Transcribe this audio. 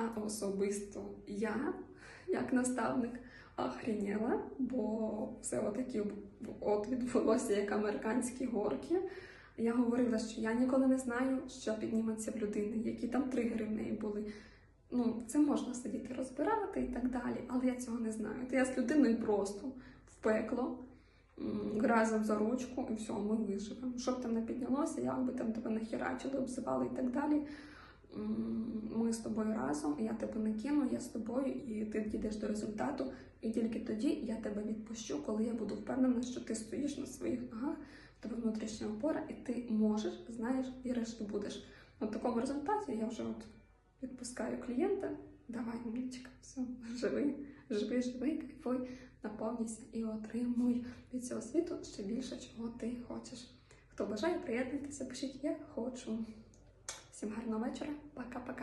А особисто я, як наставник, охрініла, бо все отакі от відбулося, як американські горки. Я говорила, що я ніколи не знаю, що підніметься в людини, які там тригери в неї були. Ну, це можна сидіти розбирати і так далі, але я цього не знаю. То я з людиною просто в пекло разом за ручку, і все, ми виживемо. Що б там не піднялося, як би там тебе нахерачили, обзивали і так далі. Ми з тобою разом, я тебе не кину, я з тобою, і ти дійдеш до результату. І тільки тоді я тебе відпущу, коли я буду впевнена, що ти стоїш на своїх ногах, в тебе внутрішня опора, і ти можеш, знаєш, і будеш. На такому результаті я вже от відпускаю клієнта. Давай, умнічка, все, живи, живи, живи, кайфуй, наповнюйся і отримуй від цього світу ще більше, чого ти хочеш. Хто бажає, приєднуйтеся, пишіть я хочу. Всім гарного вечора, пока-пока.